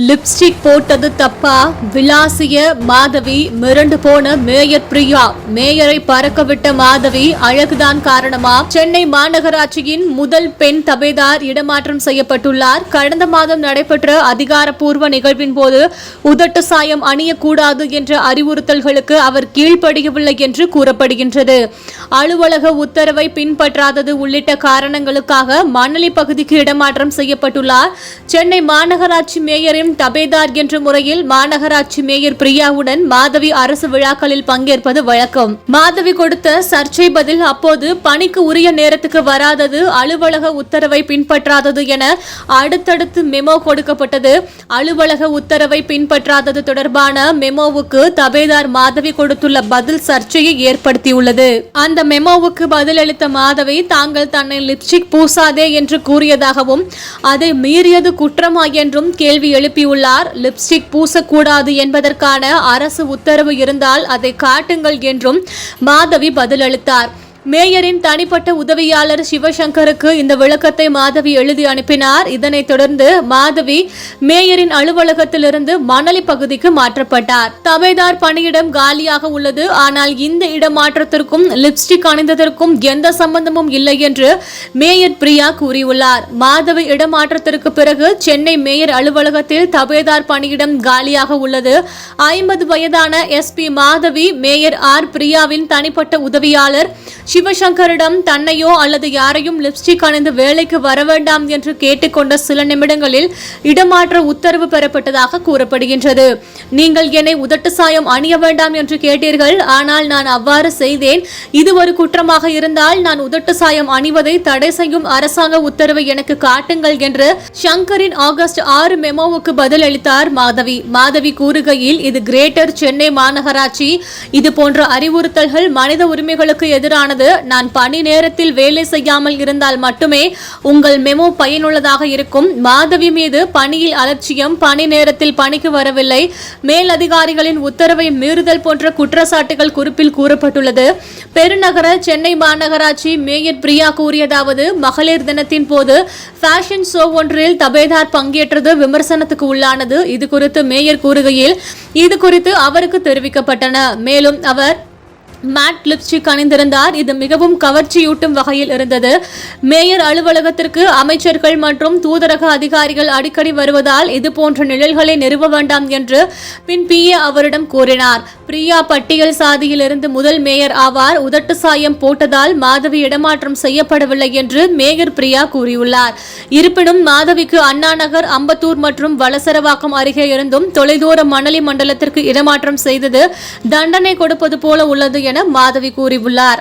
Lipstick போட்டது தப்பா? விலாசிய மாதவி மிரண்டு போன மேயர் பிரியா. மேயரை பறக்கவிட்ட மாதவி அழகுதான் காரணமா? சென்னை மாநகராட்சியின் முதல் பெண் தபேதார் இடமாற்றம் செய்யப்பட்டுள்ளார். கடந்த மாதம் நடைபெற்ற அதிகாரப்பூர்வ நிகழ்வின் போது உதட்டு சாயம் அணியக்கூடாது என்ற அறிவுறுத்தல்களுக்கு அவர் கீழ்ப்படியவில்லை என்று கூறப்படுகின்றது. அலுவலக உத்தரவை பின்பற்றாதது உள்ளிட்ட காரணங்களுக்காக மணலி பகுதிக்கு இடமாற்றம் செய்யப்பட்டுள்ளார். சென்னை மாநகராட்சி மேயரின் தபேதார் என்ற முறையில் மாநகராட்சி மேயர் பிரியாவுடன் மாதவி அரசு விழாக்களில் பங்கேற்பது வழக்கம். மாதவி கொடுத்த சர்ச்சை பதில் அப்போது பணிக்கு உரிய நேரத்துக்கு வராதது அலுவலக உத்தரவை பின்பற்றாதது என அடுத்தடுத்து மெமோ கொடுக்கப்பட்டது. அலுவலக உத்தரவை பின்பற்றாதது தொடர்பான மெமோவுக்கு தபேதார் மாதவி கொடுத்துள்ள பதில் சர்ச்சையை ஏற்படுத்தியுள்ளது. அந்த மெமோவுக்கு பதிலளித்த மாதவி தாங்கள் தன்னை லிப்ஸ்டிக் பூசாதே என்று கூறியதாகவும் அதை மீறியது குற்றமா என்றும் கேள்வி எழுப்பியுள்ளார். லிப்ஸ்டிக் பூசக்கூடாது என்பதற்கான அரசு உத்தரவு இருந்தால் அதை காட்டுங்கள் என்றும் மாதவி பதிலளித்தார். மேயரின் தனிப்பட்ட உதவியாளர் சிவசங்கருக்கு இந்த விளக்கத்தை மாதவி எழுதி அனுப்பினார். இதனைத் தொடர்ந்து மாதவி மேயரின் அலுவலகத்திலிருந்து மணலி பகுதிக்கு மாற்றப்பட்டார். தபேதார் பணியிடம் காலியாக உள்ளது. ஆனால் இந்த இடமாற்றத்திற்கும் லிப்ஸ்டிக் அணிந்ததற்கும் எந்த சம்பந்தமும் இல்லை என்று மேயர் பிரியா கூறியுள்ளார். மாதவி இடமாற்றத்திற்கு பிறகு சென்னை மேயர் அலுவலகத்தில் தபேதார் பணியிடம் காலியாக உள்ளது. ஐம்பது வயதான எஸ்பி மாதவி மேயர் ஆர் பிரியாவின் தனிப்பட்ட உதவியாளர் சிவசங்கரிடம் தன்னையோ அல்லது யாரையும் லிப்ஸ்டிக் அணிந்து வேலைக்கு வர வேண்டாம் என்று கேட்டுக்கொண்ட சில நிமிடங்களில் இடமாற்ற உத்தரவு பெறப்பட்டதாக கூறப்படுகின்றது. நீங்கள் என்னை உதட்டு சாயம் அணிய வேண்டாம் என்று கேட்டீர்கள். ஆனால் நான் அவ்வாறு செய்தேன். இது ஒரு குற்றமாக இருந்தால் நான் உதட்டு சாயம் அணிவதை தடை செய்யும் அரசாங்க உத்தரவை எனக்கு காட்டுங்கள் என்று சங்கரின் ஆகஸ்ட் ஆறு மெமோவுக்கு பதில் அளித்தார் மாதவி. மாதவி கூறுகையில் இது கிரேட்டர் சென்னை மாநகராட்சி. இது போன்ற அறிவுறுத்தல்கள் மனித உரிமைகளுக்கு எதிரானது. நான் பணி நேரத்தில் வேலை செய்யாமல் இருந்தால் மட்டுமே உங்கள் மெமோ பயனுள்ளதாக இருக்கும். மாதவி மீது பணியில் அலட்சியம் பணி நேரத்தில் பணிக்கு வரவில்லை. மேல் அதிகாரிகளின் உத்தரவை மீறுதல் போன்ற குற்றச்சாட்டுகள் குறிப்பில் கூறப்பட்டுள்ளது. பெருநகர சென்னை மாநகராட்சி மேயர் பிரியா கூறியதாவது மகளிர் தினத்தின் போது ஃபேஷன் ஷோ ஒன்றில் தபேதார் பங்கேற்றது விமர்சனத்துக்கு உள்ளானது. இது குறித்து மேயர் கூறுகையில் இது குறித்து அவருக்கு தெரிவிக்கப்பட்டன. மேலும் அவர் மேட் லிப்ஸ்டிக் அணிந்திருந்தார். இது மிகவும் கவர்ச்சியூட்டும் வகையில் இருந்தது. மேயர் அலுவலகத்திற்கு அமைச்சர்கள் மற்றும் தூதரக அதிகாரிகள் அடிக்கடி வருவதால் இது போன்ற நிழல்களை நிறுவ வேண்டாம் என்று பின் பிஏ அவரிடம் கூறினார். பிரியா பட்டியல் சாதியிலிருந்து முதல் மேயர் ஆவார். உதட்டு சாயம் போட்டதால் மாதவி இடமாற்றம் செய்யப்படவில்லை என்று மேயர் பிரியா கூறியுள்ளார். இருப்பினும் மாதவிக்கு அண்ணா நகர் அம்பத்தூர் மற்றும் வலசரவாக்கம் அருகே இருந்தும் தொலைதூர மணலி மண்டலத்திற்கு இடமாற்றம் செய்தது தண்டனை கொடுப்பது போல உள்ளது என மாதவி கூறியுள்ளார்.